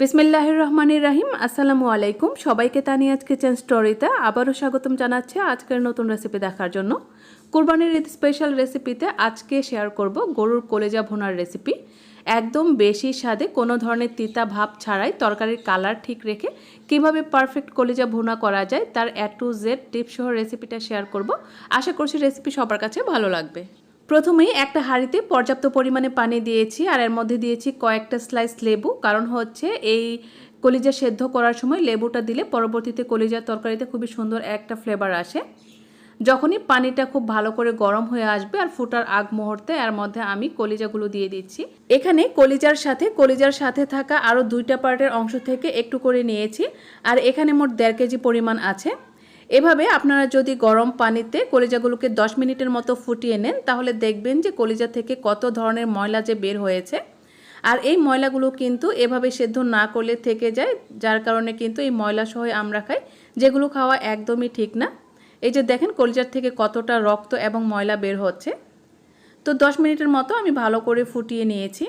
বিসমিল্লাহির রহমানির রাহিম আসসালামু আলাইকুম। সবাইকে তানিয়াজ কিচেন স্টোরিতে আবারও স্বাগতম জানাচ্ছি আজকের নতুন রেসিপি দেখার জন্য। কুরবানির ঈদ স্পেশাল রেসিপিতে আজকে শেয়ার করব গরুর কলেজা ভুনার রেসিপি একদম বেশি স্বাদে কোনো ধরনের তিতা ভাব ছাড়াই তরকারির কালার ঠিক রেখে কীভাবে পারফেক্ট কলেজা ভুনা করা যায়, তার এ টু জেড টিপ সহ রেসিপিটা শেয়ার করব। আশা করছি রেসিপি সবার কাছে ভালো লাগবে। প্রথমেই একটা হাঁড়িতে পর্যাপ্ত পরিমাণে পানি দিয়েছি আর এর মধ্যে দিয়েছি কয়েকটা স্লাইস লেবু। কারণ হচ্ছে এই কলিজা সেদ্ধ করার সময় লেবুটা দিলে পরবর্তীতে কলিজার তরকারিতে খুবই সুন্দর একটা ফ্লেভার আসে। যখনই পানিটা খুব ভালো করে গরম হয়ে আসবে আর ফুটার আগ মুহূর্তে এর মধ্যে আমি কলিজাগুলো দিয়ে দিচ্ছি। এখানে কলিজার সাথে কলিজার সাথে থাকা আরও দুইটা পার্টের অংশ থেকে একটু করে নিয়েছি। আর এখানে মোট দেড় কেজি পরিমাণ আছে। এভাবে আপনারা যদি গরম পানিতে কলিজাগুলোকে 10 মিনিটের মতো ফুটিয়ে নেন, তাহলে দেখবেন যে কলিজা থেকে কত ধরনের ময়লা যে বের হয়েছে। আর এই ময়লাগুলো কিন্তু এভাবে সেদ্ধ না করলে থেকে যায়, যার কারণে কিন্তু এই ময়লা সহ আমরা খাই, যেগুলো খাওয়া একদমই ঠিক না। এই যে দেখেন কলিজার থেকে কতটা রক্ত এবং ময়লা বের হচ্ছে। তো 10 মিনিটের মতো আমি ভালো করে ফুটিয়ে নিয়েছি।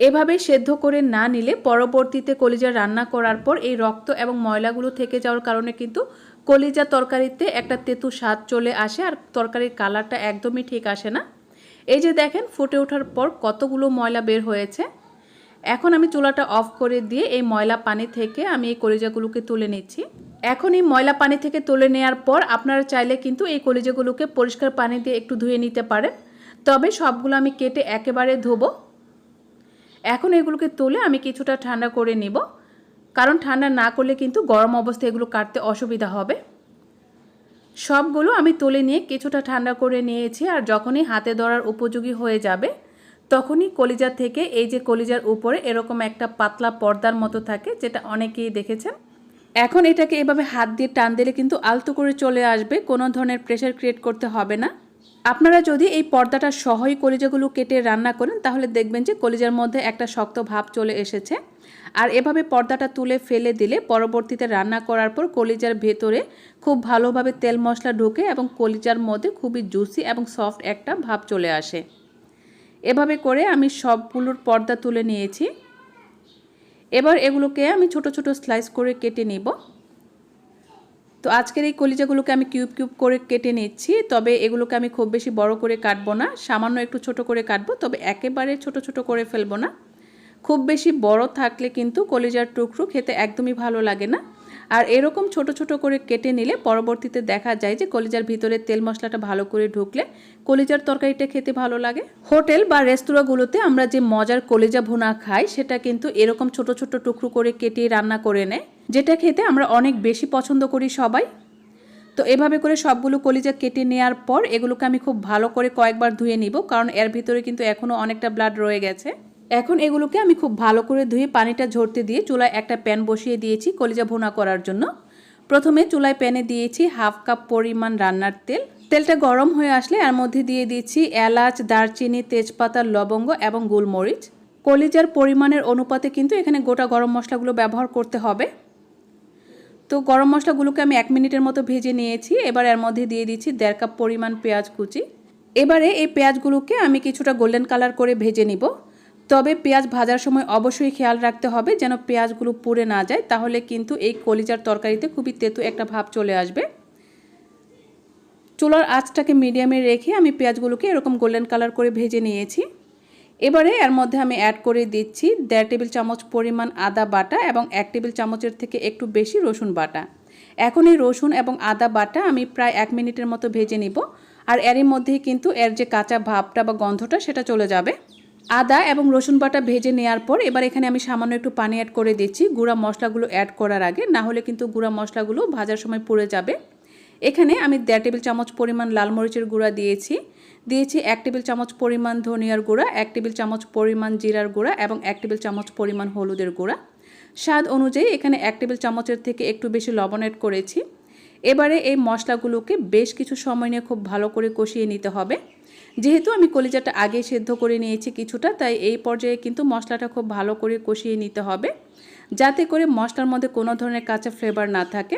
এভাবে সেদ্ধ করে না নিলে পরবর্তীতে কলিজা রান্না করার পর এই রক্ত এবং ময়লাগুলো থেকে যাওয়ার কারণে কিন্তু কলিজা তরকারিতে একটা তেতু স্বাদ চলে আসে আর তরকারির কালারটা একদমই ঠিক আসে না। এই যে দেখেন, ফুটে ওঠার পর কতগুলো ময়লা বের হয়েছে। এখন আমি চুলাটা অফ করে দিয়ে এই ময়লা পানি থেকে আমি এই কলিজাগুলোকে তুলে নিচ্ছি। এখন এই ময়লা পানি থেকে তুলে নেওয়ার পর আপনারা চাইলে কিন্তু এই কলিজাগুলোকে পরিষ্কার পানি দিয়ে একটু ধুয়ে নিতে পারেন। তবে সবগুলো আমি কেটে একেবারে ধোবো। এখন এগুলোকে তুলে আমি কিছুটা ঠান্ডা করে নিব। কারণ ঠান্ডা না করলে কিন্তু গরম অবস্থায় এগুলো কাটতে অসুবিধা হবে। সবগুলো আমি তুলে নিয়ে কিছুটা ঠান্ডা করে নিয়েছি আর যখনই হাতে ধরার উপযোগী হয়ে যাবে, তখনই কলিজা থেকে এই যে কলিজার উপরে এরকম একটা পাতলা পর্দার মতো থাকে, যেটা অনেকেই দেখেছেন। এখন এটাকে এভাবে হাত দিয়ে টান দিলে কিন্তু আলতো করে চলে আসবে, কোনো ধরনের প্রেশার ক্রিয়েট করতে হবে না। আপনারা যদি এই পর্দাটা সহই কলিজাগুলো কেটে রান্না করেন, তাহলে দেখবেন যে কলিজার মধ্যে একটা শক্ত ভাব চলে এসেছে। আর এভাবে পর্দাটা তুলে ফেলে দিলে পরবর্তীতে রান্না করার পর কলিজার ভেতরে খুব ভালোভাবে তেল মশলা ঢুকে এবং কলিজার মধ্যে খুবই জুসি এবং সফট একটা ভাব চলে আসে। এভাবে করে আমি সবগুলোর পর্দা তুলে নিয়েছি। এবার এগুলোকে আমি ছোট ছোট স্লাইস করে কেটে নিব। তো আজকের এই কলিজাগুলোকে আমি কিউব কিউব করে কেটে নিচ্ছি, তবে এগুলোকে আমি খুব বেশি বড় করে কাটবো না, সামান্য একটু ছোট করে কাটবো, তবে একেবারে ছোট ছোট করে ফেলব না। খুব বেশি বড় থাকলে কিন্তু কলিজার টুকরো খেতে একদমই ভালো লাগে না। আর এরকম ছোট ছোট করে কেটে নিলে পরবর্তীতে দেখা যায় যে কলিজার ভিতরে তেল মশলাটা ভালো করে ঢুকলে কলিজার তরকারিটা খেতে ভালো লাগে। হোটেল বা রেস্তোরাঁগুলোতে আমরা যে মজার কলিজা ভুনা খাই, সেটা কিন্তু এরকম ছোট ছোট টুকরো করে কেটে রান্না করে নেয়, যেটা খেতে আমরা অনেক বেশি পছন্দ করি সবাই। তো এভাবে করে সবগুলো কলিজা কেটে নেওয়ার পর এগুলোকে আমি খুব ভালো করে কয়েকবার ধুয়ে নিব, কারণ এর ভিতরে কিন্তু এখনও অনেকটা ব্লাড রয়ে গেছে। এখন এগুলোকে আমি খুব ভালো করে ধুয়ে পানিটা ঝরতে দিয়ে চুলায় একটা প্যান বসিয়ে দিয়েছি কলিজা ভুনা করার জন্য। প্রথমে চুলায় প্যানে দিয়েছি হাফ কাপ পরিমাণ রান্নার তেল। তেলটা গরম হয়ে আসলে এর মধ্যে দিয়ে দিয়েছি এলাচ, দারচিনি, তেজপাতা, লবঙ্গ এবং গোলমরিচ। কলিজার পরিমাণের অনুপাতে কিন্তু এখানে গোটা গরম মশলাগুলো ব্যবহার করতে হবে। তো গরম মশলাগুলোকে আমি এক মিনিটের মতো ভেজে নিয়েছি। এবার এর মধ্যে দিয়ে দিচ্ছি দেড় কাপ পরিমাণ পেঁয়াজ কুচি। এবারে এই পেঁয়াজগুলোকে আমি কিছুটা গোল্ডেন কালার করে ভেজে নিব। তবে পেঁয়াজ ভাজার সময় অবশ্যই খেয়াল রাখতে হবে যেন পেঁয়াজগুলো পুড়ে না যায়, তাহলে কিন্তু এই কলিজার তরকারিতে খুবই তেতো একটা ভাব চলে আসবে। চুলার আঁচটাকে মিডিয়ামে রেখে আমি পেঁয়াজগুলোকে এরকম গোল্ডেন কালার করে ভেজে নিয়েছি। এবারে এর মধ্যে আমি অ্যাড করে দিচ্ছি দেড় টেবিল চামচ পরিমাণ আদা বাটা এবং এক টেবিল চামচের থেকে একটু বেশি রসুন বাটা। এখন এই রসুন এবং আদা বাটা আমি প্রায় এক মিনিটের মতো ভেজে নিব, আর এরই মধ্যেই কিন্তু এর যে কাঁচা ভাবটা বা গন্ধটা সেটা চলে যাবে। আদা এবং রসুন বাটা ভেজে নেওয়ার পর এবার এখানে আমি সামান্য একটু পানি অ্যাড করে দিচ্ছি। গুঁড়া মশলাগুলো অ্যাড করার আগে, না হলে কিন্তু গুঁড়া মশলাগুলো ভাজার সময় পুড়ে যাবে। এখানে আমি দেড় টেবিল চামচ পরিমাণ লাল মরিচের গুঁড়া দিয়েছি। দিয়েছি এক টেবিল চামচ পরিমাণ ধনিয়ার গুঁড়া, এক টেবিল চামচ পরিমাণ জিরার গুঁড়া এবং এক টেবিল চামচ পরিমাণ হলুদের গুঁড়া। স্বাদ অনুযায়ী এখানে এক টেবিল চামচের থেকে একটু বেশি লবণ অ্যাড করেছি। এবারে এই মশলাগুলোকে বেশ কিছু সময় নিয়ে খুব ভালো করে কষিয়ে নিতে হবে। যেহেতু আমি কলিজাটা আগে সেদ্ধ করে নিয়েছি কিছুটা, তাই এই পর্যায়ে কিন্তু মশলাটা খুব ভালো করে কষিয়ে নিতে হবে। যাতে করে মশলার মধ্যে কোনো ধরনের কাঁচা ফ্লেভার না থাকে।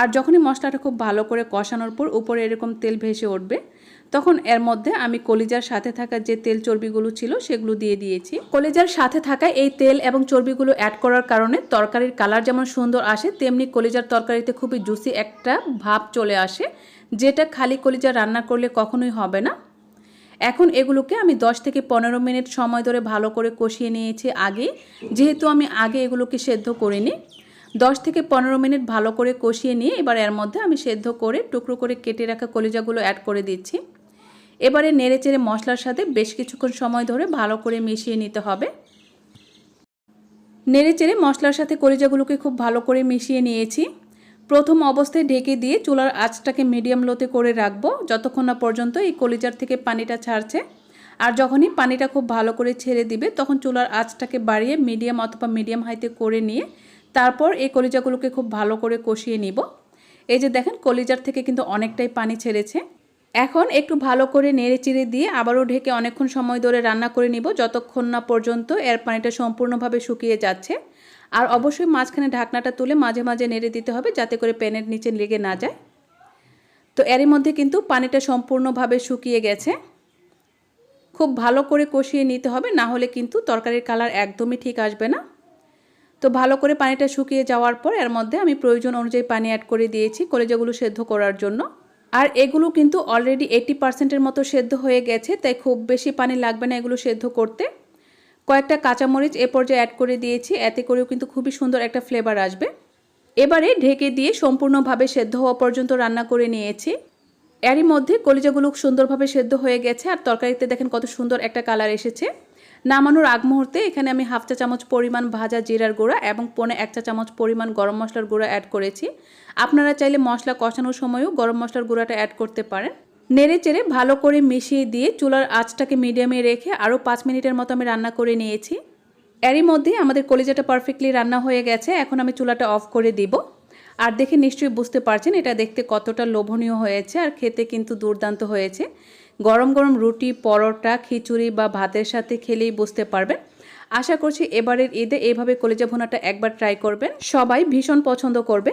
আর যখনই মশলাটা খুব ভালো করে কষানোর পর উপরে এরকম তেল ভেসে উঠবে, তখন এর মধ্যে আমি কলিজার সাথে থাকা যে তেল চর্বিগুলো ছিল সেগুলো দিয়ে দিয়েছি। কলিজার সাথে থাকা এই তেল এবং চর্বিগুলো অ্যাড করার কারণে তরকারির কালার যেমন সুন্দর আসে, তেমনি কলিজার তরকারিতে খুবই জুসি একটা ভাব চলে আসে, যেটা খালি কলিজা রান্না করলে কখনোই হবে না। এখন এগুলোকে আমি 10 থেকে পনেরো মিনিট সময় ধরে ভালো করে কষিয়ে নিয়েছি আগে। যেহেতু আমি আগে এগুলোকে সেদ্ধ করিনি 10 থেকে পনেরো মিনিট ভালো করে কষিয়ে নিয়ে এবার এর মধ্যে আমি সেদ্ধ করে টুকরো করে কেটে রাখা কলিজাগুলো অ্যাড করে দিচ্ছি। এবারে নেড়ে চেড়ে মশলার সাথে বেশ কিছুক্ষণ সময় ধরে ভালো করে মিশিয়ে নিতে হবে। নেড়ে চেড়ে মশলার সাথে কলিজাগুলোকে খুব ভালো করে মিশিয়ে নিয়েছি। প্রথম অবস্থায় ঢেকে দিয়ে চুলার আঁচটাকে মিডিয়াম লোতে করে রাখব। যতক্ষণ না পর্যন্ত এই কলিজার থেকে পানিটা ছাড়ছে। আর যখনই পানিটা খুব ভালো করে ছেড়ে দিবে, তখন চুলার আঁচটাকে বাড়িয়ে মিডিয়াম অথবা মিডিয়াম হাইতে করে নিয়ে তারপর এই কলিজাগুলোকে খুব ভালো করে কষিয়ে নিব। এই যে দেখেন, কলিজার থেকে কিন্তু অনেকটাই পানি ছেড়েছে। এখন একটু ভালো করে নেড়ে চিড়ে দিয়ে আবারও ঢেকে অনেকক্ষণ সময় ধরে রান্না করে নিব। যতক্ষণ না পর্যন্ত এর পানিটা সম্পূর্ণভাবে শুকিয়ে যাচ্ছে। আর অবশ্যই মাঝখানে ঢাকনাটা তুলে মাঝে মাঝে নেড়ে দিতে হবে যাতে করে প্যানের নিচে লেগে না যায়। তো এরই মধ্যে কিন্তু পানিটা সম্পূর্ণভাবে শুকিয়ে গেছে। খুব ভালো করে কষিয়ে নিতে হবে, না হলে কিন্তু তরকারির কালার একদমই ঠিক আসবে না। তো ভালো করে পানিটা শুকিয়ে যাওয়ার পর এর মধ্যে আমি প্রয়োজন অনুযায়ী পানি অ্যাড করে দিয়েছি কলেজাগুলো সেদ্ধ করার জন্য। আর এগুলো কিন্তু অলরেডি এইটি পার্সেন্টের মতো সেদ্ধ হয়ে গেছে, তাই খুব বেশি পানি লাগবে না এগুলো সেদ্ধ করতে। কয়েকটা কাঁচামরিচ এ পর্যায়ে অ্যাড করে দিয়েছি। এতে করেও কিন্তু খুবই সুন্দর একটা ফ্লেভার আসবে। এবারে ঢেকে দিয়ে সম্পূর্ণভাবে সেদ্ধ হওয়া পর্যন্ত রান্না করে নিয়েছি। এরই মধ্যে কলিজাগুলো সুন্দরভাবে সেদ্ধ হয়ে গেছে। আর তরকারিতে দেখেন কত সুন্দর একটা কালার এসেছে। নামানোর আগ মুহূর্তে এখানে আমি হাফ চা চামচ পরিমাণ ভাজা জিরার গুঁড়া এবং পনে এক চা চামচ পরিমাণ গরম মশলার গুঁড়া অ্যাড করেছি। আপনারা চাইলে মশলা কষানোর সময়ও গরম মশলার গুঁড়াটা অ্যাড করতে পারেন। নেড়ে চেড়ে ভালো করে মিশিয়ে দিয়ে চুলার আঁচটাকে মিডিয়ামে রেখে আরও পাঁচ মিনিটের মতো আমি রান্না করে নিয়েছি। এরই মধ্যে আমাদের কলিজাটা পারফেক্টলি রান্না হয়ে গেছে, এখন আমি চুলাটা অফ করে দিব। আর দেখে নিশ্চয়ই বুঝতে পারছেন, এটা দেখতে কতটা লোভনীয় হয়েছে আর খেতে কিন্তু দুর্দান্ত হয়েছে। গরম গরম রুটি, পরোটা, খিচুড়ি বা ভাতের সাথে খেলেই বুঝতে পারবেন। আশা করছি এবারের ঈদে এইভাবে কলিজা ভুনাটা একবার ট্রাই করবেন। সবাই ভীষণ পছন্দ করবে।